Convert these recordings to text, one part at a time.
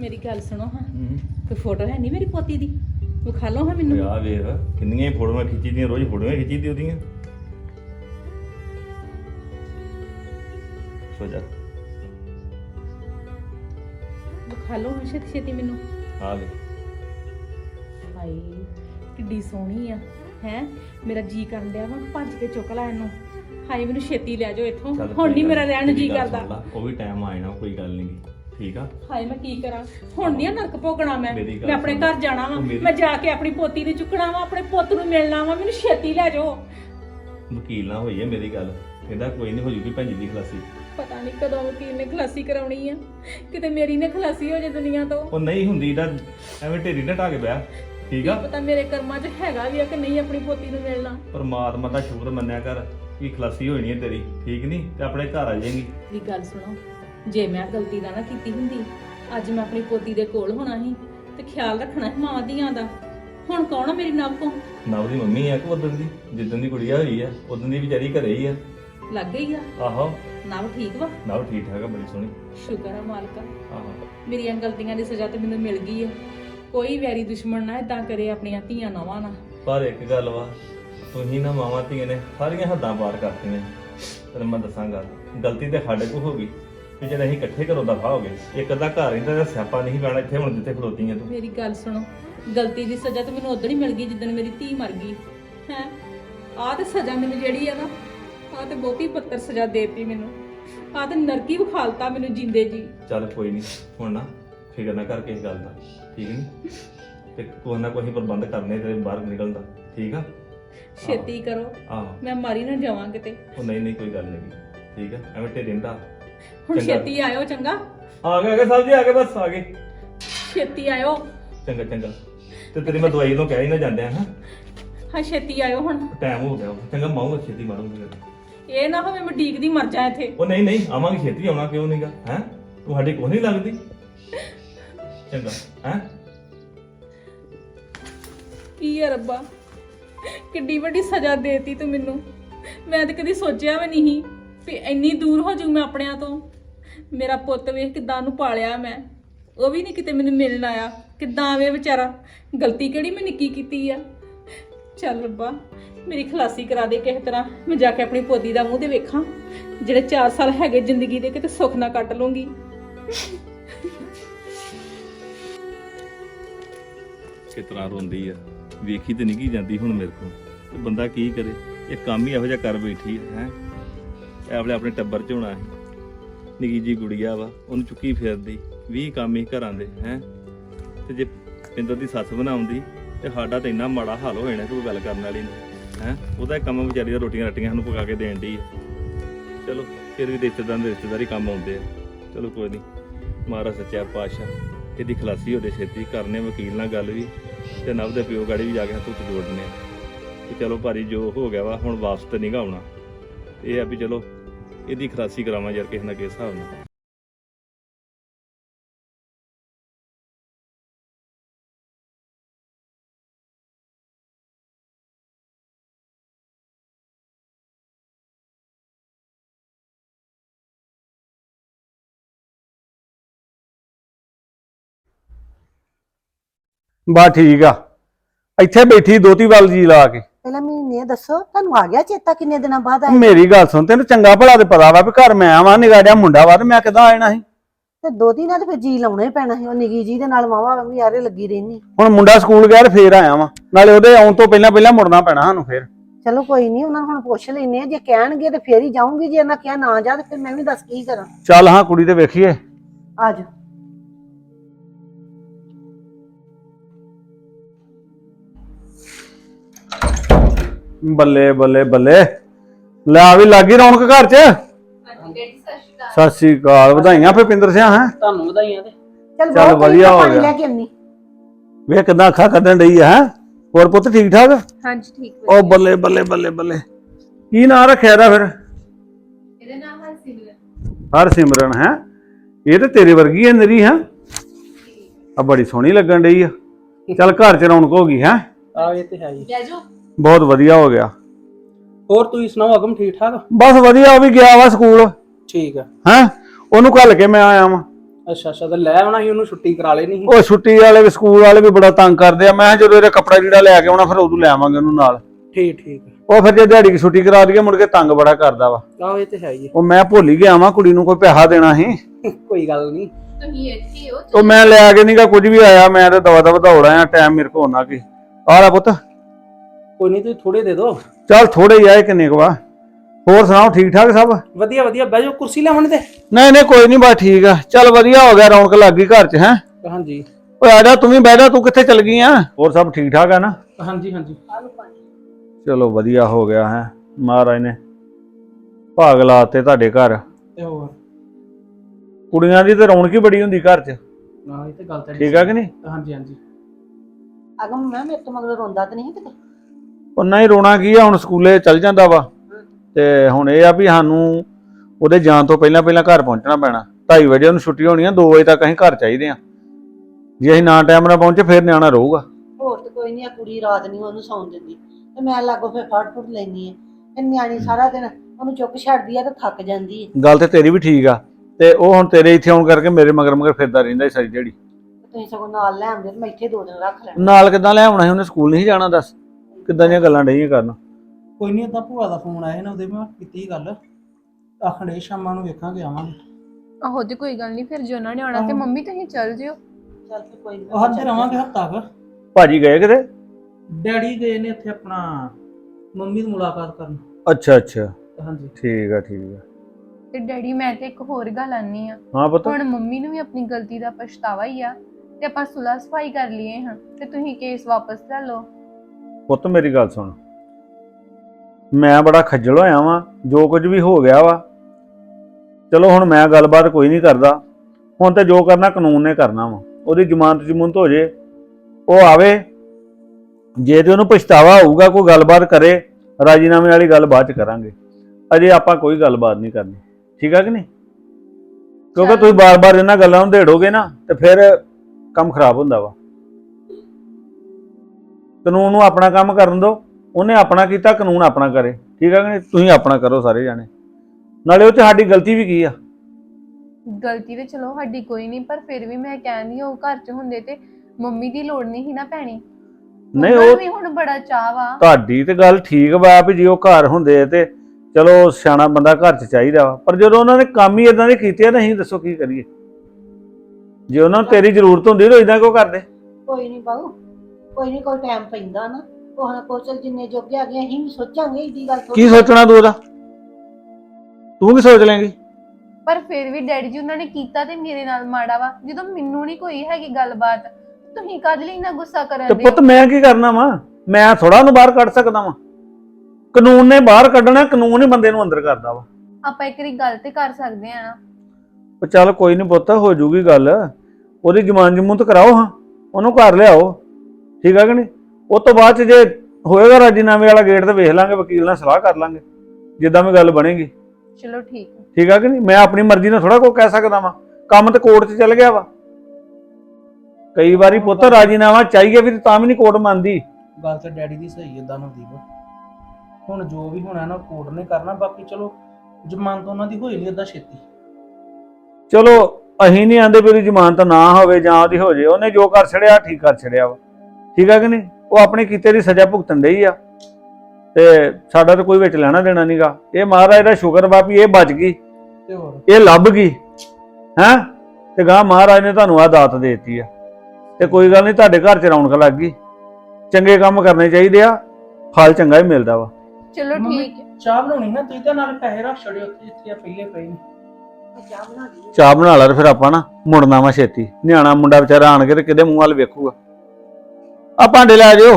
ਮੇਰੀ ਗੱਲ ਸੁਣੋ ਹਾਂ। ਕੋਈ ਫੋਟੋ ਹੈ ਨਹੀਂ ਮੇਰੀ ਪੋਤੀ ਦੀ? ਵਿਖਾ ਲਓ ਹਾਂ ਮੈਨੂੰ। ਆ ਵੇਖ ਕਿੰਨੀਆਂ ਹੀ ਫੋਟੋਆਂ ਖਿੱਚੀ ਦੀਆਂ ਰੋਜ਼ ਫੋਟੋਆਂ ਖਿੱਚੀ ਦੀ ਉਹਦੀਆਂ। ਸੋ ਜਾ। ਵਿਖਾ ਲਓ ਹਾਂ ਛੇਤੀ ਛੇਤੀ ਮੈਨੂੰ। ਆ ਵੇ। ਹਾਏ ਕਿੱਡੀ ਸੋਹਣੀ ਆ ਹੈ? ਮੇਰਾ ਜੀ ਕਰਨ ਡਿਆ ਵਾ ਭੱਜ ਕੇ ਚੁੱਕ ਲੈ ਇਹਨੂੰ। ਹਾਏ ਮੈਨੂੰ ਛੇਤੀ ਲੈ ਜਾਓ ਇੱਥੋਂ। ਹੁਣ ਨਹੀਂ ਮੇਰਾ ਰਹਿਣ ਜੀ ਕਰਦਾ। ਉਹ ਵੀ ਟਾਈਮ ਆ ਜਾਣਾ ਕੋਈ ਗੱਲ ਨਹੀਂ ਠੀਕ ਆ? ਹਾਏ ਮੈਂ ਕੀ ਕਰਾਂ? ਹੁਣ ਨਹੀਂ ਨਰਕ ਭੋਗਣਾ ਮੈਂ। ਮੇਰੀ ਗੱਲ ਮੈਂ ਆਪਣੇ ਸੁਣ। ਘਰ ਜਾਣਾ ਵਾ। ਮੇਰੀ- ਮੈਂ ਜਾ ਕੇ ਆਪਣੀ ਪੋਤੀ ਨੂੰ ਚੁੱਕਣਾ ਵਾ ਆਪਣੇ ਪੁੱਤ ਨੂੰ ਮਿਲਣਾ ਵਾ। ਮੈਨੂੰ ਛੇਤੀ ਲੈ ਜਾਓ। ਵਕੀਲ ਨਾ ਹੋਈ ਹੈ ਮੇਰੀ ਗੱਲ। ਕਹਿੰਦਾ ਕੋਈ ਨਹੀਂ ਹੋ ਜੂਗੀ ਭੈਣ ਜੀ ਦੀ ਖਲਾਸੀ। ਪਤਾ ਨਹੀਂ ਕਦੋਂ ਵਕੀਲ ਨੇ ਖਲਾਸੀ ਕਰਾਉਣੀ ਆ। ਕਿਤੇ ਮੇਰੀ ਨੇ ਖਲਾਸੀ ਹੋ ਜੇ ਦੁਨੀਆ ਤੋਂ। ਉਹ ਨਹੀਂ ਹੁੰਦੀ ਤਾਂ ਐਵੇਂ ਢੇਰੀ ਨਾ ਢਾਕੇ ਪਿਆ ਠੀਕ ਕੀ ਆ ਪਤਾ ਮੇਰੇ ਕਰਮਾਂ 'ਚ ਹੈਗਾ ਵੀ ਆ ਕਿ ਨਹੀਂ ਆਪਣੀ ਪੋਤੀ ਨੂੰ ਮਿਲਣਾ। ਪਰਮਾਤਮਾ ਦਾ ਸ਼ੁਕਰ ਮੰਨਿਆ ਕਰ ਕਿ ਖਲਾਸੀ ਹੋਣੀ ਹੈ ਤੇਰੀ। ਠੀਕ ਨਹੀਂ ਤੇ ਆਪਣੇ ਘਰ ਆ ਜਾਏਗੀ। ਦੀ ਗੱਲ ਸੁਣੋ। ਜੇ ਮੈਂ ਗਲਤੀ ਨਾ ਨਾ ਕੀਤੀ ਹੁੰਦੀ ਅੱਜ ਮੈਂ ਆਪਣੀ ਪੋਤੀ ਦੇ ਕੋਲ ਹੋਣਾ ਸੀ ਤੇ ਖਿਆਲ ਰੱਖਣਾ ਸੀ ਮਾਂ ਦੀਆਂ ਦਾ। ਹੁਣ ਕੌਣ ਆ ਮੇਰੀ ਨਵ ਕੋ ਨਵ ਦੀ ਮੰਮੀ ਆ ਕਿ ਉਦੋਂ ਦੀ? ਜਿੱਦਣ ਦੀ ਕੁੜੀਆ ਹੋਈ ਆ ਉਦੋਂ ਦੀ ਵਿਚਾਰੀ ਘਰੇ ਹੀ ਆ। ਲੱਗ ਗਈ ਆ? ਆਹੋ। ਨਵ ਠੀਕ ਵਾ? ਨਵ ਠੀਕ ਠਾਕ ਆ ਬੜੀ ਸੋਹਣੀ। ਸ਼ੁਕਰ ਆ ਮਾਲਕਾ ਆਹੋ। ਮੇਰੀਆਂ ਗਲਤੀਆਂ ਦੀ ਸਜ਼ਾ ਤੇ ਮੈਨੂੰ ਮਿਲ ਗਈ ਆ। ਕੋਈ ਵੈਰੀ ਦੁਸ਼ਮਣ ਨਾ ਇਦਾਂ ਕਰੇ ਆਪਣੀਆਂ ਧੀਆਂ ਨਵਾਂ ਨਾ। ਪਰ ਇੱਕ ਗੱਲ ਵਾ ਤੁਸੀਂ ਨਾ ਮਾਵਾਂ ਧੀਆਂ ਨੇ ਸਾਰੀਆਂ ਹੱਦਾਂ ਪਾਰ ਕਰਤੀਆਂ। ਤੈਨੂੰ ਮੈਂ ਦੱਸਾਂਗਾ ਗਲਤੀ ਤੇ ਸਾਡੇ ਕੋਲ ਹੋ ਗਈ। ਕਿ ਜਦ ਅਸੀਂ ਇਕੱਠੇ ਘਰੋਂ ਦਫਾ ਹੋ ਗਏ ਇੱਕ ਅੱਧਾ ਘਰ ਹੀ ਤਾਂ ਸਿਆਪਾ ਨਹੀਂ ਪੈਣਾ ਇੱਥੇ ਹੁਣ ਜਿੱਥੇ ਖਲੋਤੀ ਆ ਤੂੰ। ਮੇਰੀ ਗੱਲ ਸੁਣੋ ਗਲਤੀ ਦੀ ਸਜ਼ਾ ਤੇ ਮੈਨੂੰ ਉਦੋਂ ਹੀ ਮਿਲ ਗਈ ਜਿੱਦਣ ਮੇਰੀ ਧੀ ਮਰ ਗਈ। ਹੈ? ਆਹ ਤੇ ਸਜ਼ਾ ਮੈਨੂੰ ਜਿਹੜੀ ਆ ਨਾ ਆਹ ਤੇ ਬਹੁਤੀ ਬੱਤਰ ਸਜ਼ਾ ਦੇਤੀ ਮੈਨੂੰ। ਆਹ ਤੇ ਨਰਕੀ ਵਿਖਾਲਤਾ ਮੈਨੂੰ ਜਿੰਦੇ ਜੀ। ਚੱਲ ਕੋਈ ਨਹੀਂ ਹੁਣ ਨਾ ਫਿਕਰ ਨਾ ਕਰ ਕਿਸੇ ਗੱਲ ਦਾ ਠੀਕ ਨਹੀਂ ਤੇ ਕੋਈ ਨਾ ਕੋਈ ਪ੍ਰਬੰਧ ਕਰਨੇ ਤੇਰੇ ਬਾਹਰ ਨਿਕਲਣ ਦਾ ਠੀਕ ਆ? ਛੇਤੀ ਕਰੋ। ਆਹੋ। ਮੈਂ ਮਾਰੀ ਨਾ ਜਾਵਾਂ ਕਿਤੇ। ਉਹ ਨਹੀਂ ਨਹੀਂ ਕੋਈ ਗੱਲ ਨਹੀਂ ਠੀਕ ਆ? ਐਵੇਂ ਢੇਰੀ ਨਾ ਹੁਣ ਚੰਗਾ। ਛੇਤੀ ਆਇਓ ਚੰਗਾ। ਆ ਗਏ ਆ ਗਏ ਸਾਹਿਬ ਜੀ ਆ ਗਏ ਬਸ ਆ ਗਏ। ਛੇਤੀ ਆਇਓ। ਚੰਗਾ ਚੰਗਾ। ਤੇ ਤੇਰੀ ਮੈਂ ਦਵਾਈ ਤੋਂ ਕਹਿ ਹੀ ਨਾ ਜਾਂਦੇ ਹਾਂ। ਹਾਂ ਛੇਤੀ ਆਇਓ ਹੁਣ। ਟਾਈਮ ਹੋ ਗਿਆ ਚੰਗਾ ਮਾਊਂਗਾ ਛੇਤੀ ਮਾਰੂੰਗਾ ਇਹ ਨਾ ਹੋਵੇ ਮੈਂ ਡੀਕਦੀ ਮਰ ਜਾ ਇੱਥੇ। ਉਹ ਨਹੀਂ ਨਹੀਂ ਆਵਾਂਗੇ ਛੇਤੀ ਆਉਣਾ ਕਿਉਂ ਨਹੀਂਗਾ ਹੈ? ਤੂੰ ਸਾਡੀ ਕੋਲ ਨਹੀਂ ਲੱਗਦੀ। ਚੰਗਾ ਹੈ? ਕੀ ਹੈ ਰੱਬਾ? ਕਿੱਡੀ ਵੱਡੀ ਸਜ਼ਾ ਦੇਤੀ ਤੂੰ ਮੈਨੂੰ। ਮੈਂ ਤਾਂ ਕਦੀ ਸੋਚਿਆ ਵੀ ਨਹੀਂ ਵੀ ਇੰਨੀ ਦੂਰ ਹੋ ਜੂ ਮੈਂ ਆਪਣਿਆਂ ਤੋਂ। ਮੇਰਾ ਪੁੱਤ ਵੇਖ ਕਿਦਾਂ ਉਹਨੂੰ ਪਾਲਿਆ ਮੈਂ। ਉਹ ਵੀ ਨਹੀਂ ਕਿਤੇ ਮੈਨੂੰ ਮਿਲਣ ਆਇਆ। ਕਿਦਾਂ ਆਵੇ ਵਿਚਾਰਾ। ਗਲਤੀ ਕਿਹੜੀ ਮੈਂ ਨਿੱਕੀ ਕੀਤੀ ਆ। ਚੱਲ ਰੱਬਾ, ਮੇਰੀ ਖਲਾਸੀ ਕਰਾ ਦੇ ਕਿਸੇ ਤਰ੍ਹਾਂ। ਮੈਂ ਜਾ ਕੇ ਆਪਣੀ ਪੋਤੀ ਦਾ ਮੂੰਹ ਤੇ ਵੇਖਾਂ। ਜਿਹੜੇ 4 ਸਾਲ ਹੈਗੇ ਜ਼ਿੰਦਗੀ ਦੇ, ਕਿਤੇ ਸੁੱਖ ਨਾ ਕੱਟ ਲੂੰਗੀ ਕਿਤਨਾ ਰੋਂਦੀ ਆ। ਵੇਖੀ ਤੇ ਨਿੱਕੀ ਜਾਂਦੀ ਹੁਣ ਮੇਰੇ ਕੋਲ। ਤੇ ਬੰਦਾ ਕੀ ਕਰੇ? ਇਹ ਕੰਮ ਹੀ ਇਹੋ ਜਿਹਾ ਕਰ ਬੈਠੀ ਹੈ ਹੈ? ਆਪਣੇ ਆਪਣੇ ਟੱਬਰ ਚ ਹੋਣਾ ਹੈ। ਨਿੱਕੀ ਜੀ ਗੁੜੀਆ ਵਾ, ਉਹਨੂੰ ਚੁੱਕੀ ਫਿਰਦੀ 20 ਕੰਮ ਹੀ ਘਰਾਂ ਦੇ, ਹੈ। ਤੇ ਜੇ ਪਿੰਦਰ ਦੀ ਸੱਸ ਬਣਾਉਂਦੀ, ਤੇ ਸਾਡਾ ਤਾਂ ਇੰਨਾ ਮਾੜਾ ਹਾਲ ਹੋ ਜਾਣਾ ਕੋਈ ਗੱਲ ਕਰਨ ਵਾਲੀ ਨਹੀਂ, ਹੈ। ਉਹਦਾ ਕੰਮ ਵਿਚਾਰੀ ਦਾ ਰੋਟੀਆਂ ਰੱਟੀਆਂ ਸਾਨੂੰ ਪਕਾ ਕੇ ਦੇਣ ਦੀ ਚਲੋ, ਫਿਰ ਵੀ ਰਿਸ਼ਤੇਦਾਰਾਂ ਦੇ ਰਿਸ਼ਤੇਦਾਰੀ ਕੰਮ ਆਉਂਦੇ ਆ। ਚਲੋ, ਕੋਈ ਨਹੀਂ। ਮਹਾਰਾਜ ਸੱਚਾ ਪਾਤਸ਼ਾਹ, ਇਹਦੀ ਖਲਾਸੀ ਹੋਦੇ ਛੇਤੀ ਕਰਨੇ ਵਕੀਲ ਨਾਲ ਗੱਲ ਵੀ, ਤੇ ਨਵ ਦੇ ਪਿਓ ਗਾੜੀ ਵੀ ਜਾ ਕੇ ਹੱਥ ਉੱਤੇ ਜੋੜਨੇ ਆ। ਕਿ ਚਲੋ ਭਾਰੀ ਜੋ ਹੋ ਗਿਆ ਵਾ, ਹੁਣ ਵਾਪਸ ਤੇ ਨਹੀਂ ਗਾ ਆਉਣਾ। ਇਹ ਆ ਵੀ ਚਲੋ ਇਹਦੀ ਖਲਾਸੀ ਕਰਾਵਾਂ ਯਾਰ ਕਿਸੇ ਨਾ ਕਿਸੇ ਹਿਸਾਬ ਨਾਲ। ਬਾ ਠੀਕ ਆ। ਇੱਥੇ ਬੈਠੀ ਦੋਤੀ ਵੱਲ ਜੀ ਲਾ ਕੇ। ਪਹਿਲਾਂ ਮੈਨੂੰ ਇਹ ਦੱਸੋ ਤੁਹਾਨੂੰ ਆ ਗਿਆ ਚੇਤਾ ਕਿੰਨੇ ਦਿਨਾਂ ਬਾਅਦ ਆਇਆ? ਮੇਰੀ ਗੱਲ ਸੁਣ ਤੈਨੂੰ ਚੰਗਾ ਭਲਾ ਤੇ ਪਤਾ ਵਾ ਵੀ ਘਰ ਮੈਂ ਆਵਾਂ ਨਿਗਾੜਿਆ ਮੁੰਡਾ ਵਾ ਤੇ ਮੈਂ ਕਿਦਾਂ ਆ ਜਾਣਾ ਸੀ? ਤੇ ਦੋ ਦਿਨਾਂ ਤੇ ਫਿਰ ਜੀ ਲਾਉਣਾ ਹੀ ਪੈਣਾ ਸੀ ਉਹ ਨਿੱਗੀ ਜੀ ਦੇ ਨਾਲ ਮਾਵਾ ਵੀ ਯਾਰੇ ਲੱਗੀ ਰਹਿਣੀ ਹੁਣ ਮੁੰਡਾ ਸਕੂਲ ਗਿਆ ਤੇ ਫੇਰ ਆਇਆ ਵਾਂ ਨਾਲੇ ਉਹਦੇ ਆਉਣ ਤੋਂ ਪਹਿਲਾਂ ਪਹਿਲਾਂ ਮੁੜਨਾ ਪੈਣਾ ਸਾਨੂੰ ਫੇਰ। ਚਲੋ ਕੋਈ ਨਹੀਂ ਉਹਨਾਂ ਨੂੰ ਹੁਣ ਪੁੱਛ ਲੈਨੇ ਆ ਜੇ ਕਹਿਣਗੇ ਤੇ ਫੇਰ ਹੀ ਜਾਊਂਗੀ ਜੇ ਇਹਨਾਂ ਕਿਹਾ ਨਾ ਜਾ ਤੇ ਫਿਰ ਮੈਂ ਵੀ ਦੱਸ ਕੀ ਕਰਾਂ। ਚੱਲ ਹਾਂ ਕੁੜੀ ਤੇ ਵੇਖੀਏ। ਆ ਬੱਲੇ ਬੱਲੇ ਬੱਲੇ। ਲੈ ਆ ਵੀ ਲੱਗੀ ਰੌਣਕ ਘਰ 'ਚ। ਸਤਿ ਸ੍ਰੀ ਅਕਾਲ। ਵਧਾਈਆਂ ਫੇ ਪਿੰਦਰ ਸਿਆ ਹੈ? ਤੁਹਾਨੂੰ ਵਧਾਈਆਂ ਤੇ। ਚੱਲ ਚੱਲ ਬਹੁਤ ਵਧੀਆ ਹੋ ਪਾਣੀ ਗਿਆ। ਲੈ ਕੇ ਆਉਣੀ ਵੇ ਕਿਦਾਂ ਅੱਖਾਂ ਕੱਢਣ ਡਈ ਹੈ? ਹੋਰ ਪੁੱਤ ਠੀਕ ਠਾਕ ਹਾਂਜੀ ਠੀਕ ਉਹ ਬੱਲੇ ਬੱਲੇ ਬੱਲੇ ਬੱਲੇ। ਕੀ ਨਾਂ ਰੱਖਿਆ ਇਹਦਾ ਫਿਰ? ਇਹਦੇ ਨਾਮ ਹੈ ਸਿਮਰਨ ਹਰ ਸਿਮਰਨ ਹੈ? ਇਹ ਤੇ ਤੇਰੇ ਵਰਗੀ ਹੈ ਨਰੀ ਹੈ? ਆ ਬੜੀ ਸੋਹਣੀ ਲੱਗਣ ਡਈ ਆ। ਚੱਲ ਘਰ ਚ ਰੌਣਕ ਹੋ ਗਈ ਹੈ? ਆ ਇਹ ਤੇ ਹੈ ਜੀ ਲੈ ਜਾਓ। ਬਹੁਤ ਵਧੀਆ ਹੋ ਗਿਆ। ਹੋਰ ਤੁਸੀਂ ਸੁਣਾਓ ਅਗਮ ਠੀਕ ਠਾਕ? ਬਸ ਵਧੀਆ ਉਹ ਵੀ ਗਿਆ ਵਾ ਸਕੂਲ। ਠੀਕ ਆ। ਹੈ? ਉਹਨੂੰ ਘੱਲ ਕੇ ਮੈਂ ਆਇਆ ਵਾਂ। ਅੱਛਾ ਅੱਛਾ ਤੇ ਲੈ ਆਉਣਾ ਸੀ ਉਹਨੂੰ ਛੁੱਟੀ ਕਰਾ ਲੈਣੀ ਸੀ? ਉਹ ਛੁੱਟੀ ਵਾਲੇ ਵੀ ਸਕੂਲ ਵਾਲੇ ਵੀ ਬੜਾ ਤੰਗ ਕਰਦੇ ਆ। ਮੈਂ ਕਿਹਾ ਜਦੋਂ ਇਹਦਾ ਕੱਪੜਾ ਜਿਹੜਾ ਲੈ ਕੇ ਆਉਣਾ ਫਿਰ ਉਦੋਂ ਲੈ ਆਵਾਂਗੇ ਉਹਨੂੰ ਨਾਲ। ਠੀਕ ਠੀਕ ਉਹ ਫਿਰ ਜੇ ਦਿਹਾੜੀ ਦੀ ਛੁੱਟੀ ਕਰਾ ਦਈਏ ਮੁੜ ਕੇ ਤੰਗ ਬੜਾ ਕਰਦਾ ਵਾ। ਆਹੋ ਇਹ ਤੇ ਹੈ ਹੀ ਉਹ ਮੈਂ ਭੁੱਲ ਹੀ ਗਿਆ ਵਾਂ ਕੁੜੀ ਨੂੰ ਕੋਈ ਪੈਸਾ ਦੇਣਾ ਸੀ। ਹੈ। ਕੋਈ ਗੱਲ ਨਹੀਂ। ਤੁਸੀਂ ਇੱਥੇ ਹੋ ਉਹ ਮੈਂ ਲਿਆ ਕੇ ਨਹੀਂਗਾ ਕੁਝ ਵੀ ਆਇਆ ਮੈਂ ਤੇ ਦਵਾ ਦਵਾ ਦੌੜਾ ਆ ਟਾਈਮ ਮੇਰੇ ਕੋਲ ਹੋਣਾ ਕੀ। ਆ ਲੈ ਪੁੱਤ। ਕੋਈ ਨਹੀਂ ਤੁਸੀਂ ਥੋੜੇ ਦੇ ਦਿਓ। ਚੱਲ ਥੋੜੇ ਹੀ ਆਏ ਕਿੰਨੇ ਕੁ ਵਾ। ਹੋਰ ਸੁਣਾਓ ਠੀਕ ਠਾਕ ਸਭ? ਵਧੀਆ ਵਧੀਆ ਬਹਿ ਜਾਓ ਕੁਰਸੀ ਲਿਆਉਣ ਤੇ ਨਹੀਂ ਨਹੀਂ ਕੋਈ ਨਹੀਂ ਬਸ ਠੀਕ ਆ। ਚੱਲ ਵਧੀਆ ਹੋ ਗਿਆ ਰੌਣਕ ਲੱਗ ਗਈ ਘਰ 'ਚ ਹੈ? ਹਾਂਜੀ। ਓਏ ਆ ਜਾ ਤੂੰ ਵੀ ਬਹਿ ਜਾ ਤੂੰ ਕਿੱਥੇ ਚਲ ਗਈ ਆ? ਹੋਰ ਸਭ ਠੀਕ ਠਾਕ ਆ ਨਾ? ਹਾਂਜੀ ਹਾਂਜੀ। ਚਲੋ ਵਧੀਆ ਹੋ ਗਿਆ ਹੈ? ਮਹਾਰਾਜ ਨੇ ਭਾਗ ਲਾਤੇ ਤੁਹਾਡੇ ਘਰ। ਤੇ ਹੋਰ? ਕੁੜੀਆਂ ਦੀ ਤੇ ਰੌਣਕ ਹੀ ਬੜੀ ਹੁੰਦੀ ਘਰ 'ਚ। ਹਾਂ ਇਹ ਤੇ ਗੱਲ ਤਾਂ ਠੀਕ ਆ ਕਿ ਨਹੀਂ? ਹਾਂਜੀ ਹਾਂਜੀ। ਅਗਮ ਮੈਂ ਮੇਰੇ ਤੋਂ ਮਗਰ ਰੋਂਦਾ ਤੇ ਨਹੀਂ ਕਿਤੇ? ਉਹਨਾਂ ਹੀ ਰੋਣਾ ਕੀ ਆ ਹੁਣ ਸਕੂਲੇ ਚੱਲ ਜਾਂਦਾ ਵਾ। ਤੇ ਹੁਣ ਇਹ ਆ ਵੀ ਸਾਨੂੰ ਉਹਦੇ ਜਾਣ ਤੋਂ ਪਹਿਲਾਂ ਪਹਿਲਾਂ ਘਰ ਪਹੁੰਚਣਾ ਪੈਣਾ। 2:30 ਵਜੇ ਉਹਨੂੰ ਛੁੱਟੀ ਹੋਣੀ ਆ 2 ਵਜੇ ਤੱਕ ਅਸੀਂ ਘਰ ਚਾਹੀਦੇ ਆ। ਜੇ ਅਸੀਂ ਨਾ ਟਾਈਮ ਨਾਲ ਪਹੁੰਚੇ ਫਿਰ ਨਿਆਣਾ ਰਹੂਗਾ। ਹੋਰ ਤੇ ਕੋਈ ਨਹੀਂ ਆ ਕੁੜੀ ਰਾਤ ਨਹੀਂ ਉਹਨੂੰ ਸੌਣ ਦਿੰਦੀ। ਤੇ ਮੈਂ ਲਾਗੋ ਫਿਰ ਫੜ ਫੁੜ ਲੈਣੀ ਆ। ਤੇ ਨਿਆਣੀ ਸਾਰਾ ਦਿਨ ਉਹਨੂੰ ਚੁੱਕ ਛੱਡਦੀ ਆ ਤੇ ਥੱਕ ਜਾਂਦੀ ਹੈ ਗੱਲ ਤੇ ਤੇਰੀ ਵੀ ਠੀਕ ਆ। ਤੇ ਉਹ ਹੁਣ ਤੇਰੇ ਇੱਥੇ ਆਉਣ ਕਰਕੇ ਮੇਰੇ ਮਗਰ ਮਗਰ ਫਿਰਦਾ ਰਹਿੰਦਾ ਸੀ ਸਾਰੀ ਜਿਹੜੀ ਤੁਸੀਂ ਸਗੋਂ ਨਾਲ ਲੈ ਆਉਂਦੇ ਤੇ ਮੈਂ ਇੱਥੇ ਦੋ ਦਿਨ ਰੱਖ ਲੈਣਾ। ਨਾਲ ਕਿੱਦਾਂ ਲੈ ਆਉਣਾ ਸੀ? ਉਹਨੇ ਸਕੂਲ ਨਹੀਂ ਜਾਣਾ ਦੱਸ। ਕਿੱਦਾਂ ਦੀਆਂ ਗੱਲਾਂ ਡਈਆਂ ਕਰਨ? ਕੋਈ ਨਹੀਂ ਏਦਾਂ ਭੂਆ ਦਾ ਫੋਨ ਆਇਆ ਨਾ ਉਹਦੇ ਮੈਂ ਕੀਤੀ ਗੱਲ। ਆਖਣ ਸ਼ਾਮਾਂ ਨੂੰ ਵੇਖਾਂਗੇ ਆਵਾਂਗੇ। ਆਹੋ ਤੇ ਕੋਈ ਗੱਲ ਨਹੀਂ ਫਿਰ ਜੇ ਉਹਨਾਂ ਨੇ ਆਉਣਾ ਤੇ ਆਹੋ। ਮੰਮੀ ਤੁਸੀਂ ਚੱਲ ਜਿਓ। ਚੱਲ ਫਿਰ ਕੋਈ ਨੀ, ਉਹ ਅੱਜ ਰਵਾਂਗੇ ਹਫਤਾ ਕੁ ਭਾਜੀ ਗਏ ਕਿਤੇ? ਡੈਡੀ ਗਏ ਨੇ ਇੱਥੇ ਆਪਣਾ ਮੰਮੀ ਦੀ ਮੁਲਾਕਾਤ ਕਰਨ। ਅੱਛਾ ਅੱਛਾ। ਹਾਂਜੀ। ਠੀਕ ਆ ਠੀਕ ਆ। ਤੇ ਡੈਡੀ ਮੈਂ ਤੇ ਇੱਕ ਹੋਰ ਗੱਲ ਆਨੀ ਆ। ਹਾਂ ਪੁੱਤ। ਹੁਣ ਮੰਮੀ ਨੂੰ ਵੀ ਆਪਣੀ ਗਲਤੀ ਦਾ ਪਛਤਾਵਾ ਹੀ ਆ ਤੇ ਆਪਾਂ ਸਫ਼ਾਈ ਕਰ ਲਈਏ ਹਾਂ। ਤੇ ਤੁਸੀਂ ਕੇਸ ਵਾਪਸ ਲੈ ਲਓ। ਪੁੱਤ ਮੇਰੀ ਗੱਲ ਸੁਣ। ਮੈਂ ਬੜਾ ਖੱਜਲ ਹੋਇਆ ਵਾਂ ਜੋ ਕੁਝ ਵੀ ਹੋ ਗਿਆ ਵਾ। ਚਲੋ ਹੁਣ ਮੈਂ ਗੱਲਬਾਤ ਕੋਈ ਨਹੀਂ ਕਰਦਾ। ਹੁਣ ਤੇ ਜੋ ਕਰਨਾ ਕਾਨੂੰਨ ਨੇ ਕਰਨਾ ਵਾ। ਉਹਦੀ ਜ਼ਮਾਨਤ ਜ਼ਮੂਨਤ ਹੋ ਜੇ। ਉਹ ਆਵੇ। ਜੇ ਤੇ ਉਹਨੂੰ ਪਛਤਾਵਾ ਹੋਊਗਾ ਕੋਈ ਗੱਲਬਾਤ ਕਰੇ। ਰਾਜੀਨਾਮੇ ਵਾਲੀ ਗੱਲ ਬਾਅਦ ਚ ਕਰਾਂਗੇ। ਅਜੇ ਆਪਾਂ ਕੋਈ ਗੱਲਬਾਤ ਨਹੀਂ ਕਰਨੀ। ਠੀਕ ਆ ਕਿ ਨਹੀਂ? ਕਿਉਂਕਿ ਤੁਸੀਂ ਬਾਰ-ਬਾਰ ਇਹਨਾਂ ਗੱਲਾਂ ਨੂੰ ਢੇੜੋਗੇ ਨਾ ਤੇ ਫਿਰ ਕੰਮ ਖਰਾਬ ਹੁੰਦਾ ਵਾ। ਕਾਨੂੰਨ ਨੂੰ ਆਪਣਾ ਕੰਮ ਕਰਨ ਦਿਓ ਉਹਨੇ ਆਪਣਾ ਕੀਤਾ ਕਾਨੂੰਨ ਆਪਣਾ ਕਰੇ। ਠੀਕ ਆ ਕਿ ਨਹੀਂ? ਤੁਸੀਂ ਆਪਣਾ ਕਰੋ ਸਾਰੇ ਜਾਣੇ। ਨਾਲੇ ਉਹ ਚ ਸਾਡੀ ਗਲਤੀ ਵੀ ਕੀ ਆ? ਗਲਤੀ ਤੇ ਚਲੋ ਸਾਡੀ ਕੋਈ ਨਹੀਂ ਪਰ ਫਿਰ ਵੀ ਮੈਂ ਕਹਿੰਦੀ ਉਹ ਘਰ 'ਚ ਹੁੰਦੇ ਤੇ ਮੰਮੀ ਦੀ ਲੋੜ ਨਹੀਂ ਸੀ ਨਾ ਪੈਣੀ ਨਹੀਂ ਉਹ ਵੀ ਹੁਣ ਬੜਾ ਚਾਹ ਵਾ। ਤੁਹਾਡੀ ਤੇ ਗੱਲ ਠੀਕ ਵਾ ਵੀ ਜੇ ਉਹ ਘਰ ਹੁੰਦੇ ਤੇ ਚਲੋ ਸਿਆਣਾ ਬੰਦਾ ਘਰ 'ਚ ਚਾਹੀਦਾ ਵਾ। ਪਰ ਜਦੋਂ ਉਹਨਾਂ ਨੇ ਕੰਮ ਹੀ ਇਦਾਂ ਦੇ ਕੀਤੇ ਆ ਅਸੀਂ ਦੱਸੋ ਕੀ ਕਰੀਏ? ਜੇ ਉਹਨਾਂ ਨੂੰ ਤੇਰੀ ਜ਼ਰੂਰਤ ਹੁੰਦੀ ਤਾਂ ਇਦਾਂ ਕਿਉਂ ਕਰਦੇ? ਕੋਈ ਨਹੀਂ ਬਾਹੂ ਕੋਈ ਨਹੀਂ ਕੋਈ ਟਾਈਮ ਪੈਂਦਾ ਨਾ। ਕੋਹ ਨਾ ਕੋਹ ਚੱਲ ਜਿੰਨੇ ਜੋਗੇ ਆ ਗਏ ਅਸੀਂ ਵੀ ਸੋਚਾਂਗੇ ਇਹਦੀ ਗੱਲ ਥੋੜ੍ਹੀ- ਕੀ ਸੋਚਣਾ ਤੂੰ ਉਹਦਾ? ਤੂੰ ਕੀ ਸੋਚ ਲੇਂਗੀ ਪਰ ਫਿਰ ਵੀ ਡੈਡੀ ਜੀ ਉਹਨਾਂ ਨੇ ਕੀਤਾ ਤੇ ਮੇਰੇ ਨਾਲ ਮਾੜਾ ਵਾ। ਜਦੋਂ ਮੈਨੂੰ ਨਹੀਂ ਕੋਈ ਹੈਗੀ ਗੱਲਬਾਤ ਤੁਸੀਂ ਕਦ ਲਈ ਨਾ ਗੁੱਸਾ ਕਰਨ ਤੇ ਦੇ ਪੁੱਤ ਮੈਂ ਕੀ ਕਰਨਾ ਵਾ? ਮੈਂ ਥੋੜਾ ਉਹਨੂੰ ਬਾਹਰ ਕੱਢ ਸਕਦਾ ਵਾਂ। ਕਾਨੂੰਨ ਨੇ ਬਾਹਰ ਕੱਢਣਾ ਕਾਨੂੰਨ ਹੀ ਬੰਦੇ ਨੂੰ ਅੰਦਰ ਕਰਦਾ ਵਾ। ਆਪਾਂ ਇੱਕ ਵਾਰੀ ਗੱਲ ਤੇ ਕਰ ਸਕਦੇ ਆ ਨਾ। ਉਹ ਚੱਲ ਕੋਈ ਨਹੀਂ ਪੁੱਤ ਹੋ ਜੂਗੀ ਗੱਲ। ਉਹਦੀ ਜ਼ਮਾਨ ਜਮੂਨਤ ਕਰਾਓ ਹਾਂ। ਉਹਨੂੰ ਘਰ ਲਿਆਓ। ਠੀਕ ਆ ਕਿ ਨਹੀਂ? ਉਹ ਤੋਂ ਬਾਅਦ ਚ ਜੇ ਹੋਏਗਾ ਰਾਜੀਨਾਮੇ ਵਾਲਾ ਗੇਟ ਤੇ ਵੇਖ ਲਾਂਗੇ ਵਕੀਲ ਨਾਲ ਸਲਾਹ ਕਰ ਲਾਂਗੇ ਜਿੱਦਾਂ ਵੀ ਗੱਲ ਬਣੇਗੀ। ਚਲੋ ਠੀਕ ਹੈ ਠੀਕ ਆ ਕਿ ਨਹੀਂ? ਮੈਂ ਆਪਣੀ ਮਰਜ਼ੀ ਨਾਲ ਥੋੜਾ ਕੋਈ ਕਹਿ ਸਕਦਾ ਵਾਂ। ਕੰਮ ਤੇ ਕੋਰਟ 'ਚ ਚੱਲ ਗਿਆ ਵਾ। ਕਈ ਵਾਰੀ ਪੁੱਤ ਰਾਜੀਨਾਮਾ ਚਾਹੀਏ ਵੀ ਤਾਂ ਵੀ ਨਹੀਂ ਕੋਰਟ ਮੰਨਦੀ। ਗੱਲ ਤੇ ਡੈਡੀ ਦੀ ਸਹੀ ਇਦਾਂ ਹੁੰਦੀ ਵਾ। ਹੁਣ ਜੋ ਵੀ ਹੋਣਾ ਨਾ ਕੋਰਟ ਨੇ ਕਰਨਾ ਬਾਕੀ ਚਲੋ ਜ਼ਮਾਨਤ ਉਹਨਾਂ ਦੀ ਹੋਈ ਨਹੀਂ ਏਦਾਂ ਛੇਤੀ। ਚਲੋ ਅਸੀਂ ਨਹੀਂ ਆਂਦੇ ਵੀ ਉਹਦੀ ਜ਼ਮਾਨਤ ਨਾ ਹੋਵੇ ਜਾਂ ਉਹਦੀ ਹੋ ਜੇ। ਉਹਨੇ ਜੋ ਕਰ ਛੜਿਆ ਠੀਕ ਕਰ ਛੜਿਆ ਵਾ। ਠੀਕ ਆ ਕਿ ਨਹੀਂ? ਉਹ ਆਪਣੇ ਕੀਤੇ ਦੀ ਸਜ਼ਾ ਭੁਗਤਣ ਡਈ ਆ। ਤੇ ਸਾਡਾ ਤਾਂ ਕੋਈ ਵਿੱਚ ਲੈਣਾ ਦੇਣਾ ਨਹੀਂਗਾ ਇਹ ਮਹਾਰਾਜ ਦਾ ਸ਼ੁਕਰ ਵਾ ਵੀ ਇਹ ਬਚ ਗਈ। ਤੇ ਹੋਰ? ਇਹ ਲੱਭ ਗਈ। ਹੈਂ? ਤੇ ਗਾਂ ਮਹਾਰਾਜ ਨੇ ਤੁਹਾਨੂੰ ਆ ਦਾਤ ਦੇ ਦਿੱਤੀ ਆ। ਤੇ ਕੋਈ ਗੱਲ ਨਹੀਂ ਤੁਹਾਡੇ ਘਰ ਚ ਰੌਣਕ ਲੱਗ ਗਈ। ਚੰਗੇ ਕੰਮ ਕਰਨੇ ਚਾਹੀਦੇ ਆ। ਫਲ ਚੰਗਾ ਹੀ ਮਿਲਦਾ ਵਾ। ਚਲੋ ਠੀਕ ਹੈ। ਚਾਹ ਬਣਾਉਣੀ ਨਾ? ਤੁਸੀਂ ਤਾਂ ਨਾਲੇ ਪੈਸੇ ਰੱਖ ਛੜਿਓ ਉੱਥੇ ਜਿੱਥੇ ਆ ਪਹਿਲੇ ਪਏ ਨੇ। ਚਾਹ ਬਣਾ ਲਈ। ਚਾਹ ਬਣਾ ਲਾ ਤੇ ਫਿਰ ਆਪਾਂ ਨਾ ਮੁੜਨਾ ਵਾ ਛੇਤੀ। ਨਿਆਣਾ ਮੁੰਡਾ ਵਿਚਾਰਾ ਆਣ ਕੇ ਤੇ ਕਿਹਦੇ ਮੂੰਹ ਵੱਲ ਵੇਖੂਗਾ। ਆ ਭਾਂਡੇ ਲੈ ਜਿਓ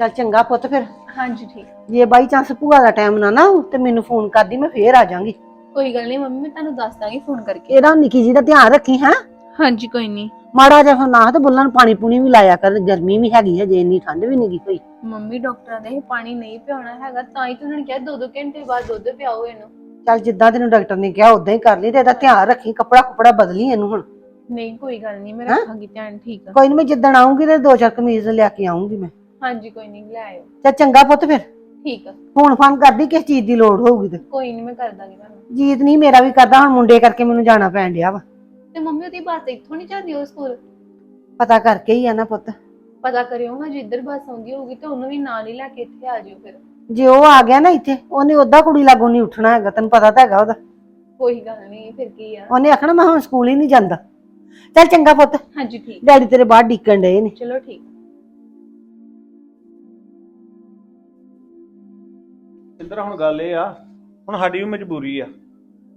ਚੱਲ ਚੰਗਾ ਪੁੱਤ ਫਿਰ। ਹਾਂਜੀ ਠੀਕ। ਜੇ ਬਾਈ ਚਾਂਸ ਭੂਆ ਦਾ ਟਾਈਮ ਨਾ ਨਾ ਤੇ ਮੈਨੂੰ ਫੋਨ ਕਰਦੀ ਮੈਂ ਫੇਰ ਆ ਜਾਾਂਗੀ। ਕੋਈ ਗੱਲ ਨਹੀਂ ਮੰਮੀ ਮੈਂ ਤੁਹਾਨੂੰ ਦੱਸ ਦਾਂਗੀ ਫੋਨ ਕਰਕੇ। ਇਹਦਾ ਨਿੱਕੀ ਜੀ ਦਾ ਧਿਆਨ ਰੱਖੀ ਹੈ? ਹਾਂਜੀ ਕੋਈ ਨਹੀਂ। ਮਾੜਾ ਜਿਹਾ ਨਾ ਤੇ ਬੁੱਲਾਂ ਨੂੰ ਪਾਣੀ ਪੂਣੀ ਵੀ ਲਾਇਆ ਕਰ ਗਰਮੀ ਵੀ ਹੈਗੀ ਹੈ ਜੇ ਇੰਨੀ ਠੰਡ ਵੀ ਨਹੀਂ ਗਈ ਕੋਈ। ਮੰਮੀ ਡਾਕਟਰਾਂ ਨੇ ਇਹ ਪਾਣੀ ਨਹੀਂ ਪਿਆਉਣਾ ਹੈਗਾ ਤਾਂ ਹੀ ਤਾਂ ਉਹਨਾਂ ਨੇ ਕਿਹਾ ਦੋ ਦੋ ਘੰਟੇ ਬਾਅਦ ਦੁੱਧ ਪਿਆਓ ਇਹਨੂੰ। ਚੱਲ ਜਿੱਦਾਂ ਤੈਨੂੰ ਡਾਕਟਰ ਨੇ ਕਿਹਾ ਉਦਾਂ ਹੀ ਕਰ ਲਈ ਤੇ ਇਹਦਾ ਧਿਆਨ ਰੱਖੀ ਕੱਪੜਾ ਕੁਪੜਾ ਬਦਲੀ ਇਹਨੂੰ ਹੁਣ। ਨਹੀਂ ਕੋਈ ਗੱਲ ਨਹੀਂ ਮੈਂ ਹੈਂ? ਰੱਖਾਂਗੀ ਧਿਆਨ ਠੀਕ ਆ। ਕੋਈ ਨਹੀਂ ਮੈਂ ਜਿੱਦਣ ਆਉਂਗੀ ਤੇ ਦੋ ਚਾਰ ਕਮੀਜ਼ ਲਿਆ ਕੇ ਆਉਂਗੀ ਮੈਂ। ਹਾਂਜੀ ਕੋਈ ਨਹੀਂ ਲੈ ਆਇਓ। ਚੱਲ ਚੰਗਾ ਪੁੱਤ ਫਿਰ। ਠੀਕ ਆ। ਫੋਨ ਫਾਨ ਕਰਦੀ ਕਿਸ ਚੀਜ਼ ਦੀ ਲੋੜ ਹੋਊਗੀ ਤੇ। ਕੋਈ ਨਹੀਂ ਮੈਂ ਕਰ ਦਾਂਗੀ ਤੁਹਾਨੂੰ। ਜੀਤ ਨਹੀਂ ਮੇਰਾ ਵੀ ਕਰਦਾ ਹੁਣ ਮੁੰਡੇ ਕਰਕੇ ਮੈਨੂੰ ਜਾਣਾ ਪੈਣ ਡਿਆ ਵਾ। ਤੇ ਮੰਮੀ ਉਹਦੀ ਬੱਸ ਇੱਥੋਂ ਨਹੀਂ ਜਾਂਦੀ ਉਹ ਸਕੂਲ? ਪਤਾ ਕਰਕੇ ਹੀ ਆ ਨਾ ਪੁੱਤ। ਪਤਾ ਕਰਿਓ ਹਾਂ ਜਿੱਧਰ ਬੱਸ ਆਉਂਦੀ ਹੋਊਗੀ ਤੇ ਉਹਨੂੰ ਵੀ ਨਾਲ ਹੀ ਲੈ ਕੇ ਇੱਥੇ ਆ ਜਿਓ ਫਿਰ। ਜੇ ਉਹ ਆ ਗਿਆ ਨਾ ਇੱਥੇ ਉਹਨੇ ਉਦਾਂ ਕੁੜੀ ਲਾਗੋਂ ਨਹੀਂ ਉੱਠਣਾ ਹੈਗਾ ਤੈਨੂੰ ਪਤਾ ਤਾਂ ਹੈਗਾ ਉਹਦਾ। ਕੋਈ ਗੱਲ ਨਹੀਂ ਫਿਰ ਕੀ ਆ? ਉਹਨੇ ਆਖਣਾ ਮੈਂ ਹੁਣ ਸਕੂਲ ਹੀ ਨਹੀਂ ਜਾਂਦਾ। ਚੱਲ ਚੰਗਾ ਪੁੱਤ ਹਾਂਜੀ ਠੀਕ। ਡੈਡੀ ਤੇਰੇ ਬਾਹਰ ਡੀਕਣ ਡਏ ਨੇ। ਚਲੋ ਠੀਕ। ਇੰਦਰ ਹੁਣ ਗੱਲ ਇਹ ਆ ਹੁਣ ਸਾਡੀ ਵੀ ਮਜਬੂਰੀ ਆ।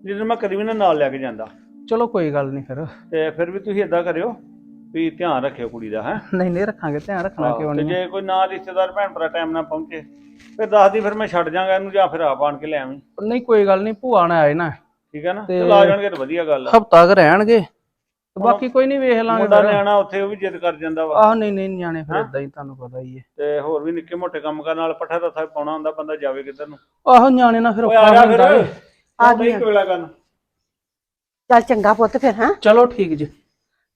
ਜਦੋਂ ਮੈਂ ਕਦੀ ਵੀ ਨਾ ਨਾਲ ਲੈ ਕੇ ਜਾਂਦਾ। ਚਲੋ ਕੋਈ ਗੱਲ ਨਹੀਂ ਫਿਰ। ਤੇ ਫਿਰ ਵੀ ਤੁਸੀਂ ਇਦਾਂ ਕਰਿਓ ਵੀ ਧਿਆਨ ਰੱਖਿਓ ਕੁੜੀ ਦਾ ਹੈ। ਨਹੀਂ ਨਹੀਂ ਰੱਖਾਂਗੇ ਧਿਆਨ ਰੱਖਣਾ ਕਿਉਂ ਤੇ ਨਹੀਂ ਜੇ ਕੋਈ ਨਾ ਰਿਸ਼ਤੇਦਾਰ ਭੈਣ ਭਰਾ ਟਾਈਮ ਨਾਲ ਪਹੁੰਚੇ ਫਿਰ ਦੱਸਦੀ ਫਿਰ ਮੈਂ ਛੱਡ ਜਾਗਾ ਇਹਨੂੰ ਜਾਂ ਫਿਰ ਆਪ ਆਣ ਕੇ ਲੈ ਆਵੀਂ। ਨਹੀਂ ਕੋਈ ਗੱਲ ਨਹੀਂ ਭੂਆ ਨੇ ਆਏ ਨਾ। ਠੀਕ ਹੈ ਨਾ? ਤੇ- ਚਲ ਆ ਜਾਣਗੇ ਤਾਂ ਵਧੀਆ ਗੱਲ ਆ। ਹਫਤਾ ਕੁ ਰਹਿਣਗੇ। ਤੇ ਬਾਕੀ ਕੋਈ ਨਹੀਂ ਵੇਖ ਲਾਂਗੇ ਮੁੰਡਾ ਫਿਰ। ਨਿਆਣਾ ਉੱਥੇ ਉਹ ਵੀ ਜਿੱਦ ਕਰ ਜਾਂਦਾ ਵਾ। ਆਹ ਨਹੀਂ ਨਹੀਂ ਨਿਆਣੇ ਫਿਰ? ਇਦਾਂ ਹੀ ਤੁਹਾਨੂੰ ਪਤਾ ਹੀ ਹੈ। ਤੇ ਹੋਰ ਵੀ ਨਿੱਕੇ ਮੋਟੇ ਕੰਮ ਕਰਨ ਨਾਲ ਪੱਠਾ ਦੱਸਾ ਪਾਉਣਾ ਹੁੰਦਾ ਬੰਦਾ ਜਾਵੇ ਕਿੱਧਰ ਨੂੰ। ਆਹੋ ਨਿਆਣੇ ਨਾਲ ਫਿਰ ਓਏ ਔਖਾ ਆ ਜਾ ਫਿਰ। ਆ ਨਹੀਂ ਗਈ ਕੋਲਾ ਕਰਨ। ਚੱਲ ਚੰਗਾ ਪੁੱਤ ਫਿਰ ਹਾਂ। ਚਲੋ ਠੀਕ ਜੀ।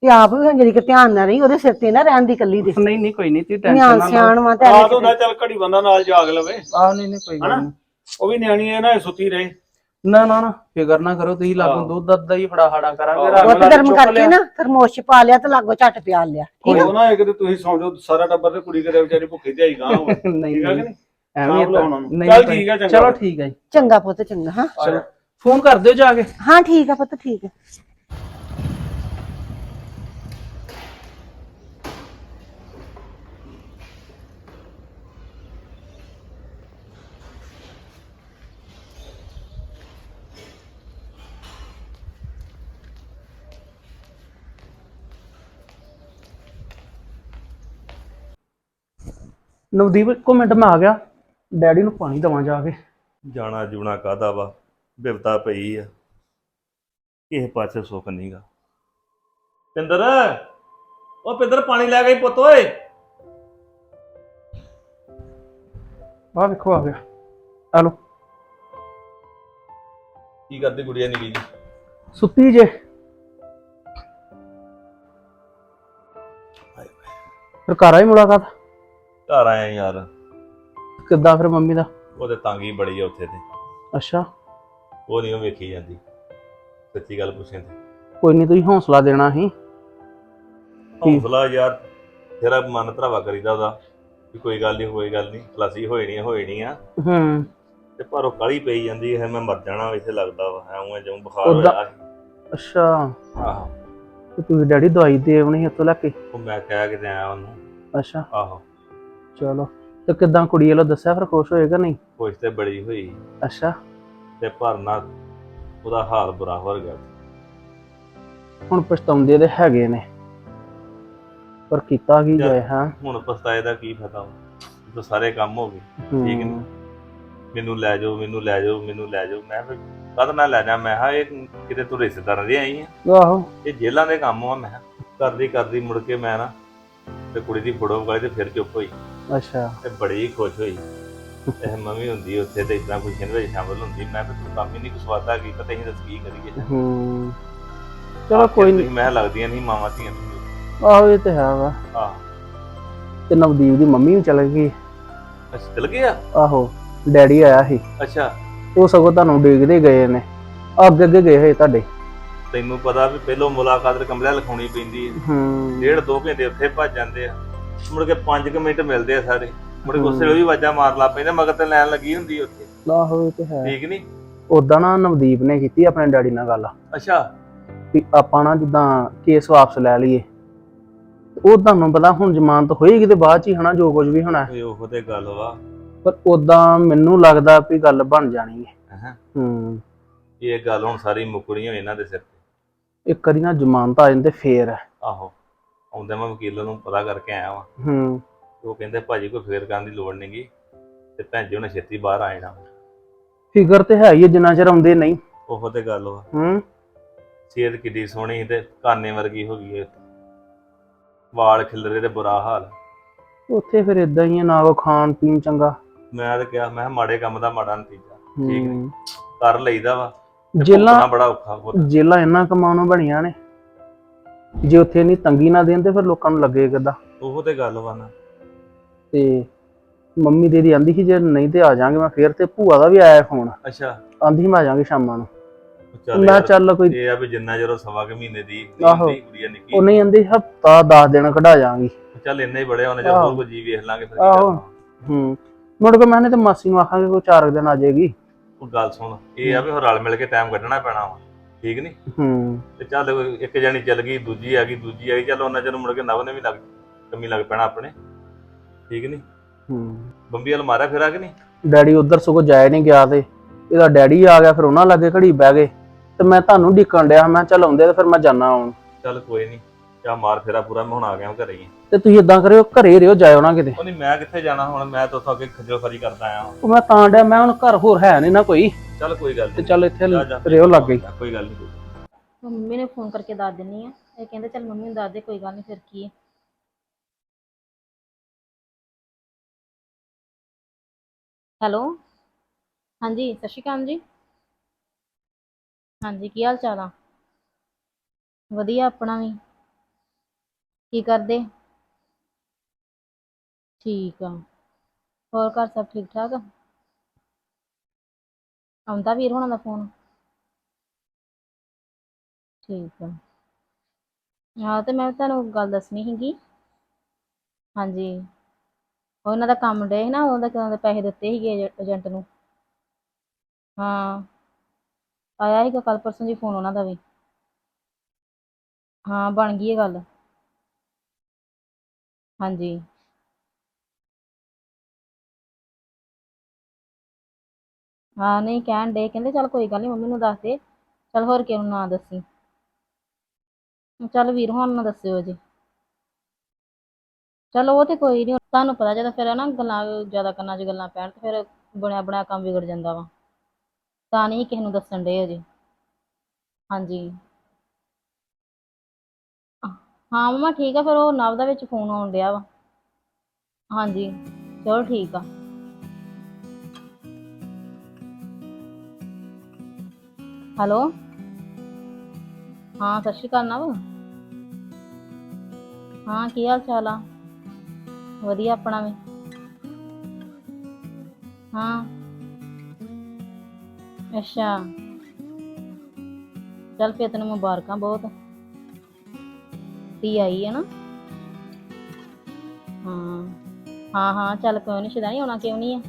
ਤੇ ਆਪ ਵੀ ਜਿਹੜੀ ਕਿ ਧਿਆਨ ਨਾ ਰਹੀ ਉਹਦੇ ਸਿਰ ਤੇ ਨਾ ਰਹਿਣ ਦੀ ਕੱਲੀ ਦੇ। ਨਹੀਂ ਨਹੀਂ ਕੋਈ ਨਹੀਂ ਤੁਸੀਂ ਨਿਆਣ ਟੈਨਸ਼ਨ ਨਾ ਲਓ। ਸਿਆਣ ਵਾ ਤੇ ਰਾਤ ਐਵੇਂ ਹੁੰਦਾ ਚੱਲ ਘੜੀ ਬੰਦਾ ਨਾਲ ਜਾਗ ਲਵੇ। ਆਹ ਨਹੀਂ ਨਹੀਂ ਕੋਈ ਗੱਲ ਹਨਾ? ਨਹੀਂ। ਉਹ ਵੀ ਨਿਆਣੀ ਹੈ ਨਾ ਇਹ ਸੁੱਤੀ ਰਹੇ। ਨਾ ਨਾ ਨਾ ਫਿਕਰ ਨਾ ਕਰੋ ਤੁਸੀਂ ਲਾਗੋਂ। ਦੁੱਧ ਦੱਧ ਦਾ ਹੀ ਫੜਾ ਫੜਾ ਕਰਾਂਗੇ ਦੁੱਧ ਲਾ ਕੇ ਗਰਮ ਚੁੱਕ ਕਰਕੇ ਲਿਆ। ਨਾ ਥਰਮੋਸ ਚ ਪਾ ਲਿਆ ਤੇ ਲਾਗੋ ਝੱਟ ਪਿਆਲ ਲਿਆ। ਠੀਕ ਉਹ ਨਾ ਇੱਕ ਤੇ ਤੁਸੀਂ ਸੌਂ ਜਾਓ ਸਾਰਾ ਟੱਬਰ ਤੇ ਕੁੜੀ ਕਰੇ ਵਿਚਾਰੀ ਭੁੱਖੀ ਤੇ ਆਈ ਗਾਂ ਹੋਵੇ। ਨਹੀਂ ਠੀਕ ਹੈ ਕਿ ਨਹੀਂ। ਨਹੀਂ? ਐਵੇਂ ਸਾਂਭ ਲਓ ਤਾਂ- ਉਹਨਾਂ ਨੂੰ। ਨਹੀਂ ਚੱਲ ਠੀਕ ਹੈ, ਚੰਗਾ ਚਲੋ। ਠੀਕ ਹੈ ਜੀ। ਚੰਗਾ ਪੁੱਤ ਚੰਗਾ ਹਾਂ। ਚਲੋ। ਫੋਨ ਕਰ ਦਿਓ ਜਾ ਕੇ। ਹਾਂ ਠੀਕ ਆ ਪੁੱਤ ਠੀਕ ਹੈ ਨਵਦੀਪ ਇੱਕੋ ਮਿੰਟ ਮੈਂ ਆ ਗਿਆ। ਡੈਡੀ ਨੂੰ ਪਾਣੀ ਦਵਾਂ ਜਾ ਕੇ। ਜਾਣਾ ਜੂਣਾ ਕਾਦਾ ਵਾ? ਬਿਪਤਾ ਪਈ ਆ। ਕਿਸੇ ਪਾਸੇ ਸੁੱਖ ਨਹੀਂਗਾ ਪਿੰਦਰ ਉਹ ਪਿੰਦਰ ਪਾਣੀ ਲੈ ਗਈ ਪੁੱਤ ਓਏ। ਆਹ ਵੇਖੋ ਆ ਗਿਆ। ਹਲੋ ਕੀ ਕਰਦੀ ਗੁੜੀਆ ਨਿੱਕੀ ਜੀ? ਸੁੱਤੀ ਜੇ। ਫਿਰ ਘਰ ਆਈ ਮੁਲਾਕਾਤ? ਘਰ ਆਇਆ ਯਾਰ। ਕਿੱਦਾਂ ਫਿਰ ਮੰਮੀ ਦਾ? ਉਹਦੇ ਤੰਗੀ ਬੜੀ ਆ ਉੱਥੇ ਤੇ। ਅੱਛਾ। ਉਹ ਨਹੀਂ ਉਹ ਵੇਖੀ ਜਾਂਦੀ। ਸੱਚੀ ਗੱਲ ਪੁੱਛੇ ਤੇ। ਕੋਈ ਨਹੀਂ ਤੁਸੀਂ ਹੌਸਲਾ ਦੇਣਾ ਸੀ। ਹੌਸਲਾ ਯਾਰ ਤੇਰਾ ਮਨ ਧਰਾਵਾ ਕਰੀਦਾ ਉਹਦਾ। ਵੀ ਕੋਈ ਗੱਲ ਨਹੀਂ ਕੋਈ ਗੱਲ ਨਹੀਂ ਖਲਾਸੀ ਹੋਈ ਨਹੀਂ ਹੋਈ ਨਹੀਂ ਆ। ਹੂੰ। ਤੇ ਪਰ ਉਹ ਕਾਲੀ ਪਈ ਜਾਂਦੀ ਹੈ ਮੈਂ ਮਰ ਜਾਣਾ ਇੱਥੇ ਲੱਗਦਾ ਵਾ। ਐਵੇਂ ਜਿਉਂ ਬੁਖਾਰ ਹੋਇਆ। ਅੱਛਾ। ਆਹੋ। ਤੇ ਤੁਸੀਂ ਡੈਡੀ ਦਵਾਈ ਦੇ ਆਉਣੀ ਉੱਥੋਂ ਲੈ ਕੇ? ਉਹ ਮੈਂ ਕਹਿ ਕੇ ਤੇ ਆਇਆ ਉਹਨੂੰ। ਅੱਛਾ। ਆਹੋ। ਚਲੋ। ਤੇ ਕਿੱਦਾਂ ਕੁੜੀ ਵੱਲੋਂ ਦੱਸਿਆ ਫਿਰ ਖੁਸ਼ ਹੋਏਗਾ ਨਹੀਂ? ਖੁਸ਼ ਤੇ ਬੜੀ ਹੋਈ। ਅੱਛਾ। ਤੇ ਭਰਨਾ ਉਹਦਾ ਹਾਲ ਬੁਰਾ ਹੋ ਗਿਆ ਹੁਣ ਪਛਤਾਉਂਦੇ ਤੇ ਹੈਗੇ ਨੇ। ਪਰ ਕੀਤਾ ਕੀ। ਜਾਏ ਹਾਂ? ਹੁਣ ਪਛਤਾਏ ਦਾ ਕੀ ਫਾਇਦਾ ਜਦੋਂ ਸਾਰੇ ਕੰਮ ਹੋ ਗਏ। ਠੀਕ ਨੀ। ਮੈਨੂੰ ਲੈ ਜਾਓ ਮੈਨੂੰ ਲੈ ਜਾਓ ਮੈਨੂੰ ਲੈ ਜਾਓ। ਮੈਂ ਫਿਰ ਕਦ ਮੈਂ ਲੈ ਜਾ ਮੈਂ ਹਾਂ ਇਹ ਕਿਤੇ ਤੂੰ ਰਿਸ਼ਤੇਦਾਰਾਂ ਦੇ ਆਈ ਆ। ਆਹੋ। ਇਹ ਜੇਲਾਂ ਦੇ ਕੰਮ ਆ ਮੈਂ। ਕਰਦੀ ਕਰਦੀ ਮੁੜ ਕੇ ਮੈਂ ਨਾ ਤੇ ਕੁੜੀ ਦੀ ਫੋਟੋ ਗਾਈ ਤੇ ਫਿਰ ਚੁੱਪ ਹੋਈ। ਅੱਛਾ। ਤੇ ਬੜੀ ਖੁਸ਼ ਹੋਈ। ਇਹ ਮੰਮੀ ਹੁੰਦੀ ਉੱਥੇ ਤੇ ਇਤਨਾ ਖੁਸ਼ੀਆਂ ਦੇ ਵਿੱਚ ਸ਼ਾਮਲ ਹੁੰਦੀ। ਮੈਂ ਵੀ ਤੂੰ ਕੰਮ ਹੀ ਨਹੀਂ ਕੁਛ ਵਾਦਾ ਕੀਤਾ ਤੇ ਅਸੀਂ ਦੱਸ ਕੀ ਕਰੀਏ। ਹੂੰ। ਚਲੋ ਕੋਈ ਨਹੀਂ ਮੈਂ ਲੱਗਦੀਆਂ ਨਹੀਂ ਮਾਵਾਂ ਧੀਆਂ। ਆਹੋ ਇਹ ਤੇ ਹੈ ਵਾ। ਆਹ। ਤੇ ਨਵਦੀਪ ਦੀ ਮੰਮੀ ਵੀ ਚਲ ਗਈ। ਅੱਛਾ ਚਲ ਗਿਆ ਆਹੋ ਡੈਡੀ ਆਇਆ ਸੀ। ਅੱਛਾ। ਉਹ ਸਗੋਂ ਤੁਹਾਨੂੰ ਡੇਗਦੇ ਗਏ ਨੇ। ਅੱਗੇ ਅੱਗੇ ਗਏ ਹੋਏ ਤੁਹਾਡੇ। ਤੈਨੂੰ ਪਤਾ ਵੀ ਪਹਿਲੋਂ ਮੁਲਾਕਾਤ ਕਮਰੇ ਲਿਖਾਉਣੀ ਪੈਂਦੀ। ਹੈ ਹੂੰ। ਡੇਢ ਦੋ ਘੰਟੇ ਉੱਥੇ ਭੱਜ ਜਾਂਦੇ ਆ। ਮੁੜ ਕੇ 5 ਮਿੰਟ ਮਿਲਦੇ ਆ ਸਾਰੇ। ਮੁੜ ਕੇ ਉਸੇ ਵੇਲੇ ਵੀ ਆਵਾਜ਼ਾਂ ਮਾਰ ਲਾ ਪੈਂਦੇ ਮਗਰ ਤੇ ਲੈਣ ਲੱਗੀ ਹੁੰਦੀ ਉੱਥੇ। ਆਹੋ ਇਹ ਤੇ ਹੈ। ਠੀਕ ਨਹੀਂ ਉਦਾਂ ਨਾ ਨਵਦੀਪ ਨੇ ਕੀਤੀ ਆਪਣੇ ਡੈਡੀ ਨਾਲ ਗੱਲ। ਅੱਛਾ। ਵੀ ਆਪਾਂ ਨਾ ਜਿੱਦਾਂ ਕੇਸ ਵਾਪਸ ਲੈ ਲਈਏ। ਉਹ ਤੁਹਾਨੂੰ ਪਤਾ ਹੁਣ ਜ਼ਮਾਨਤ ਹੋਏਗੀ ਤੇ ਬਾਅਦ ਚ ਹੀ ਹਨਾ ਜੋ ਕੁਝ ਵੀ ਹੋਣਾ। ਓਏ ਉਹ ਤੇ ਗੱਲ ਵਾ। ਪਰ ਉਦਾਂ ਮੈਨੂੰ ਲੱਗਦਾ ਵੀ ਗੱਲ ਬਣ ਜਾਣੀ ਹੈ ਹੈਂ। ਹੂੰ। ਇਹ ਗੱਲ ਹੁਣ ਸਾਰੀ ਮੁੱਕਣੀ ਹੋਈ ਇਹਨਾਂ ਦੇ ਸਿਰ ਤੇ। ਇੱਕ ਵਾਰੀ ਨਾ ਜ਼ਮਾਨਤ ਆ ਜਾਂਦੇ ਫੇਰ। ਹੈ। ਆਹੋ। ਆਉਂਦਾ ਮੈਂ ਵਕੀਲ ਨੂੰ ਪਤਾ ਕਰਕੇ ਆਇਆ ਵਾਂ। ਹੂੰ। ਉਹ ਕਹਿੰਦੇ ਭਾਜੀ ਕੋਈ ਫੇਰ ਕਰਨ ਦੀ ਲੋੜ ਨਹੀਂਗੀ ਤੇ ਭੈਣ ਜੀ ਉਹਨੇ ਛੇਤੀ ਬਾਹਰ ਆ ਜਾਣਾ। ਫਿਕਰ ਤੇ ਹੈ ਹੀ ਹੈ ਜਿੰਨਾ ਚਿਰ ਆਉਂਦੇ ਨਹੀਂ। ਉਹ ਤੇ ਗੱਲ ਵਾ। ਹੂੰ। ਸਿਹਤ ਕਿੱਡੀ ਸੋਹਣੀ ਤੇ ਕਾਨੇ ਵਰਗੀ ਹੋ ਗਈ ਹੈ ਵਾਲ ਖਿਲਰੇ ਤੇ ਬੁਰਾ ਹਾਲ। ਉੱਥੇ ਫਿਰ ਇਦਾਂ ਹੀ ਹੈ ਨਾ ਕੋ ਖਾਣ ਪੀਣ ਚੰਗਾ। ਮੈਂ ਤਾਂ ਕਿਹਾ ਮੈਂ ਕਿਹਾ ਮਾੜੇ ਕੰਮ ਦਾ ਮਾੜਾ ਨਤੀਜਾ। ਠੀਕ ਨੀ। ਹੂੰ। ਕਰ ਲਈਦਾ ਵਾ। ਤੇ ਜੇਲਾਂ ਭੁਗਤਣਾ ਬੜਾ ਔਖਾ ਹੁੰਦਾ ਜੇਲਾਂ ਇੰਨਾ ਕਮਾਉਣੋਂ ਬਣੀਆਂ ਨੇ। ਜੇ ਉੱਥੇ ਨਹੀਂ ਤੰਗੀ ਨਾ ਦੇਣ ਤੇ ਫਿਰ ਲੋਕਾਂ ਨੂੰ ਲੱਗੇ ਕਿੱਦਾਂ? ਉਹ ਤੇ ਗੱਲ ਵਾ ਨਾ। ਤੇ ਮੰਮੀ ਤੇਰੀ ਆਂਦੀ ਸੀ ਜੇ ਨਹੀਂ ਤੇ ਆ ਜਾਾਂਗੇ ਮੈਂ ਫੇਰ ਤੇ ਭੂਆ ਦਾ ਵੀ ਆਇਆ ਫੋਨ। ਅੱਛਾ। ਆਂਦੀ ਸੀ ਮੈਂ ਆ ਜਾਾਂਗੇ ਸ਼ਾਮਾਂ ਨੂੰ। ਚੱਲ ਮੈਂ ਯਾਰ, ਚੱਲ ਕੋਈ ਇਹ ਆ ਵੀ ਜਿੰਨਾ ਜਦੋਂ ਸਵਾ ਕੇ ਮਹੀਨੇ ਦੀ ਆਹੋ। ਨਿੱਕੀ ਕੁੜੀਆ ਨਿੱਕੀ ਉਹ ਨਹੀਂ ਆਂਦੀ ਹਫਤਾ 10 ਦਿਨ ਕਢਾ ਜਾਾਂਗੀ ਚੱਲ ਇੰਨਾ ਹੀ ਬੜਿਆ ਉਹਨੇ ਜਦ ਆਹੋ। ਹੋਰ ਕੋਈ ਜੀ ਵੇਖ ਲਾਂਗੇ ਫਿਰ। ਕੀ ਆਹੋ। ਕਰਨਾ। ਹੂੰ। ਮੁੜ ਕੇ ਮੈਂ ਨੇ ਤੇ ਮਾਸੀ ਨੂੰ ਆਖਾਂਗੇ ਕੋਈ 4 ਦਿਨ ਆ ਜਾਏਗੀ। ਉਹ ਗੱਲ ਸੁਣ ਇਹ ਆ ਵੀ ਹੁਣ ਰਲ ਮਿਲ ਕੇ ਟਾਈਮ ਕੱਢਣਾ ਪੈਣਾ ਵਾ। ਠੀਕ ਨਹੀਂ ਹੂੰ। ਤੇ ਚੱਲ ਇੱਕ ਜਣੀ ਚੱਲ ਗਈ ਦੂਜੀ ਆ ਗਈ ਦੂਜੀ ਆ ਗਈ ਚੱਲ ਉਹਨਾਂ ਚਿਰ ਮੁੜ ਕੇ ਨਵ ਨੇ ਵੀ ਲੱਗ ਕਮੀ ਲੱਗ ਪੈਣਾ ਆਪਣੇ। ਠੀਕ ਨਹੀਂ ਹੂੰ। ਬੰਬੀ ਵਾਲ ਮਾਰਿਆ ਫਿਰਾ ਕਿ ਨਹੀਂ ਡੈਡੀ ਉਧਰ ਸਗੋਂ ਜਾਏ ਨਹੀਂ ਗਿਆ ਤੇ ਇਹਦਾ ਡੈਡੀ ਆ ਗਿਆ ਫਿਰ ਉਹਨਾਂ ਲੱਗੇ ਘੜੀ ਬਹਿ ਗਏ। ਤੇ ਮੈਂ ਤੁਹਾਨੂੰ ਢਿੱਕਣ ਡਿਆ ਮੈਂ ਚੱਲ ਆਉਂਦੇ ਤੇ ਫਿਰ ਮੈਂ ਜਾਣਾ ਆਉਣ ਚੱਲ ਕੋਈ ਨਹੀਂ ਚਾ ਮਾਰ ਫੇਰਾ ਪੂਰਾ ਮੈਂ ਹੁਣ ਆ ਗਿਆ ਘਰੇ ਹੀ। ਤੇ ਤੁਸੀਂ ਇਦਾਂ ਕਰਿਓ ਘਰੇ ਰਿਓ ਜਾਇਓ ਨਾ ਕਿਤੇ। ਉਹ ਨਹੀਂ ਮੈਂ ਕਿੱਥੇ ਜਾਣਾ ਹੁਣ? ਮੈਂ ਤਾਂ ਉੱਥੋਂ ਅੱਗੇ ਖੱਜਲ ਫਰੀ ਕਰਦਾ ਆਇਆ ਉਹ ਮੈਂ ਤਾਂ ਡਿਆ ਮੈਂ ਹੁਣ ਘਰ ਹੋਰ ਹੈ ਨਹੀਂ ਨਾ ਕੋਈ। ਚੱਲ ਕੋਈ ਗੱਲ ਤੇ ਨਹੀਂ ਚੱਲ ਇੱਥੇ ਜਾ, ਜਾ। ਰਿਓ ਲੱਗ ਗਈ ਕੋਈ ਗੱਲ ਨਹੀਂ ਮੰਮੀ ਨੇ ਫੋਨ ਕਰਕੇ ਦੱਸ ਦਿੰਨੀ ਆ। ਇਹ ਕਹਿੰਦੇ ਚੱਲ ਮੰਮੀ ਨੂੰ ਦੱਸ ਦੇ ਕੋਈ ਗੱਲ ਨਹੀਂ ਫਿਰ ਕੀ ਹੈ ਹੈਲੋ? ਹਾਂਜੀ ਸਤਿ ਸ਼੍ਰੀ ਅਕਾਲ ਜੀ। ਹਾਂਜੀ ਕੀ ਹਾਲ ਚਾਲ ਆ? ਵਧੀਆ ਆਪਣਾ ਵੀ। ਕੀ ਕਰਦੇ? ਠੀਕ ਆ। ਹੋਰ ਘਰ ਸਭ ਠੀਕ ਠਾਕ? ਆ ਆਉਂਦਾ ਵੀਰ ਹੋਣਾ ਦਾ ਫੋਨ? ਠੀਕ ਆ। ਹਾਂ ਤੇ ਮੈਂ ਤੁਹਾਨੂੰ ਗੱਲ ਦੱਸਣੀ ਸੀਗੀ। ਹਾਂਜੀ। ਉਹਨਾਂ ਦਾ ਕੰਮ ਡੇ ਸੀ ਨਾ ਉਹਦਾ ਕਿਦਾਂ ਦੇ ਪੈਸੇ ਦਿੱਤੇ ਸੀਗੇ ਏਜੰਟ ਨੂੰ। ਹਾਂ। ਆਇਆ ਸੀਗਾ ਕੱਲ ਪਰਸੋਂ ਜੀ ਫੋਨ ਉਹਨਾਂ ਦਾ ਵੀ। ਹਾਂ, ਬਣ ਗਈ ਹੈ ਗੱਲ। ਹਾਂਜੀ। ਹਾਂ, ਨਹੀਂ ਕਹਿਣ ਡੇ ਕਹਿੰਦੇ ਚੱਲ ਕੋਈ ਗੱਲ ਨਹੀਂ ਮੰਮੀ ਨੂੰ ਦੱਸ ਦੇ। ਚੱਲ ਹੋਰ ਕਿਹਨੂੰ ਨਾ ਦੱਸੀ? ਚੱਲ ਵੀਰ ਹੁਣ ਨਾ ਦੱਸਿਓ ਜੀ ਚਲੋ ਉਹ ਤੇ ਕੋਈ ਨਹੀਂ ਤੁਹਾਨੂੰ ਪਤਾ ਜਦੋਂ ਫਿਰ ਨਾ ਗੱਲਾਂ, ਜ਼ਿਆਦਾ ਕੰਨਾਂ 'ਚ ਗੱਲਾਂ ਪੈਣ ਤੇ ਫਿਰ ਬਣਿਆ ਬਣਾਇਆ ਕੰਮ ਵਿਗੜ ਜਾਂਦਾ ਵਾ। ਤਾਂ ਨਹੀਂ ਕਿਸੇ ਨੂੰ ਦੱਸਣ ਡੇ ਅਜੇ। ਹਾਂਜੀ। ਹਾਂ, ਮਮਾ ਠੀਕ ਆ, ਫਿਰ ਉਹ ਨਵ ਦਾ ਵਿੱਚ ਫੋਨ ਆਉਣ ਡਿਆ ਵਾ। ਹਾਂਜੀ, ਚਲੋ ਠੀਕ ਆ। ਹੈਲੋ। ਹਾਂ, ਸਤਿ ਸ਼੍ਰੀ ਅਕਾਲ ਨਵ। ਹਾਂ, ਕੀ ਹਾਲ ਚਾਲ ਆ? ਵਧੀਆ ਆਪਣਾ ਵੀ। ਹਾਂ। ਅੱਛਾ। ਚੱਲ ਫਿਰ ਤੈਨੂੰ ਮੁਬਾਰਕਾਂ ਬਹੁਤ। ਤੀ ਆਈ ਹੈ ਨਾ। ਹਾਂ। ਹਾਂ ਹਾਂ, ਚੱਲ ਕੋਈ ਨਹੀਂ ਸ਼ਦਾਨੀ ਆਉਣਾ ਕਿਉਂ ਨਹੀਂ ਆ?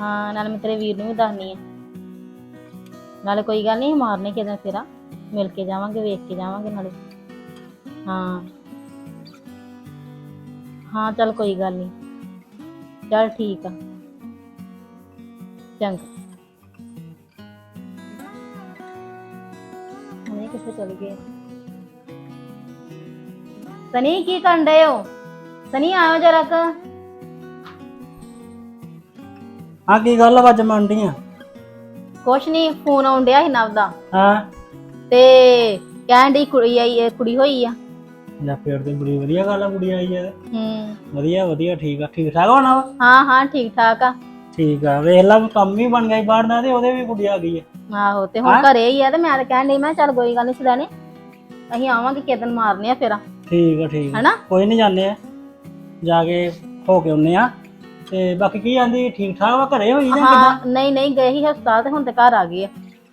ਹਾਂ, ਨਾਲ ਮੈਂ ਤੇਰੇ ਵੀਰ ਨੂੰ ਵੀ ਦੱਸਣੀ ਆ। ਨਾਲੇ ਕੋਈ ਗੱਲ ਨਹੀਂ ਮਾਰਨੇ ਕਿਦਾਂ ਫੇਰਾ? ਮਿਲ ਕੇ ਜਾਵਾਂਗੇ, ਵੇਖ ਕੇ ਜਾਵਾਂਗੇ ਨਾਲੇ। ਹਾਂ। ਹਾਂ, ਚੱਲ ਕੋਈ ਗੱਲ ਨਹੀਂ। ਚੱਲ ਠੀਕ ਆ। ਚੰਗਾ। ਹੁਣੇ ਕਿੱਥੇ ਚਲ ਗਏ? ਸਨੀ, ਕੀ ਕਰਨ ਡਏ ਹੋ? ਸਨੀ, ਆਇਓ ਜਰਾ ਕ। ਆ ਕੀ ਗੱਲ ਆਵਾਜ਼ ਮੰਡੀਆਂ ਕੁਛ ਨਹੀਂ ਫੋਨ ਆਉਣ ਡਿਆ ਸੀ ਨਵ ਦਾ। ਹਾਂ। ਤੇ ਕਹਿਣ ਡਈ ਕੁੜੀ ਆਈ ਹੈ ਕੁੜੀ ਹੋਈ ਆ। ਲੈ ਫੇਰ ਤੇ ਬੜੀ ਵਧੀਆ ਗੱਲ ਆ ਕੁੜੀ ਆਈ ਆ ਹੂੰ। ਵਧੀਆ ਵਧੀਆ ਠੀਕ ਆ। ਠੀਕ ਠਾਕ ਹੋਣਾ ਵਾ ਹਾਂ ਹਾਂ ਠੀਕ ਠਾਕ ਆ। ਠੀਕ ਆ ਵੇਖ ਲਾ ਕੰਮ ਵੀ ਬਣ ਗਿਆ ਬਾਹਰ ਦਾ ਤੇ ਉਹਦੇ ਵੀ ਕੁੜੀ ਆ ਗਈ ਆ। ਆਹੋ ਤੇ ਹੁਣ ਘਰੇ ਹੀ ਆ ਤੇ ਮੈਂ ਤਾਂ ਕਹਿਣ ਡਈ ਮੈਂ ਕਿਹਾ ਚੱਲ ਕੋਈ ਗੱਲ ਨਹੀਂ ਸਦਾਨੇ ਅਸੀਂ ਆਵਾਂਗੇ ਕਿਦਨ ਮਾਰਨੇ ਆ ਫੇਰਾ। ਠੀਕ ਆ ਠੀਕ ਆ। ਹਨਾ? ਕੋਈ ਨਹੀਂ ਜਾਂਦੇ ਆ। ਜਾ ਕੇ ਹੋ ਕੇ ਆਉਨੇ ਆ। ਤੇ ਬਾਕੀ ਕੀ ਆਂਦੀ ਠੀਕ ਠਾਕ ਵਾ? ਘਰੇ ਹੋਈ ਜਾਂ ਕਿੱਦਾਂ? ਹਾਂ ਨਹੀਂ ਨਹੀਂ ਗਏ ਸੀ ਹਸਪਤਾਲ ਤੇ ਹੁਣ ਤੇ ਘਰ ਆ ਗਏ ਆ।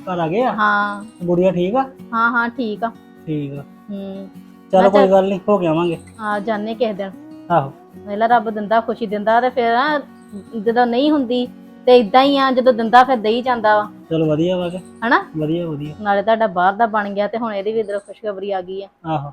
ਘਰ ਆ ਗਏ ਆ? ਹਾਂ। ਗੁੜੀਆ ਠੀਕ ਆ? ਹਾਂ ਹਾਂ ਠੀਕ ਆ। ਠੀਕ ਆ। ਹੂੰ। ਚਲੋ ਕੋਈ ਗੱਲ ਨਹੀਂ ਹੋ ਕੇ ਆਵਾਂਗੇ। ਆ ਜਾਣੇ ਕਿਸੇ ਦਿਨ। ਆਹੋ। ਵੇਲਾ ਰੱਬ ਦਿੰਦਾ ਖੁਸ਼ੀ ਦਿੰਦਾ ਤੇ ਫਿਰ ਨਾ ਜਦੋਂ ਨਹੀਂ ਹੁੰਦੀ ਤੇ ਇਦਾਂ ਹੀ ਆ ਜਦੋਂ ਦਿੰਦਾ ਫਿਰ ਦੇਈ ਜਾਂਦਾ ਵਾ। ਚਲੋ ਵਧੀਆ ਵਾ ਕੇ। ਹਨਾ? ਵਧੀਆ ਵਧੀਆ। ਨਾਲੇ ਤੁਹਾਡਾ ਬਾਹਰ ਦਾ ਬਣ ਗਿਆ ਤੇ ਹੁਣ ਇਹਦੀ ਵੀ ਇਧਰ ਖੁਸ਼ਖਬਰੀ ਆ ਗਈ ਆ। ਆਹੋ।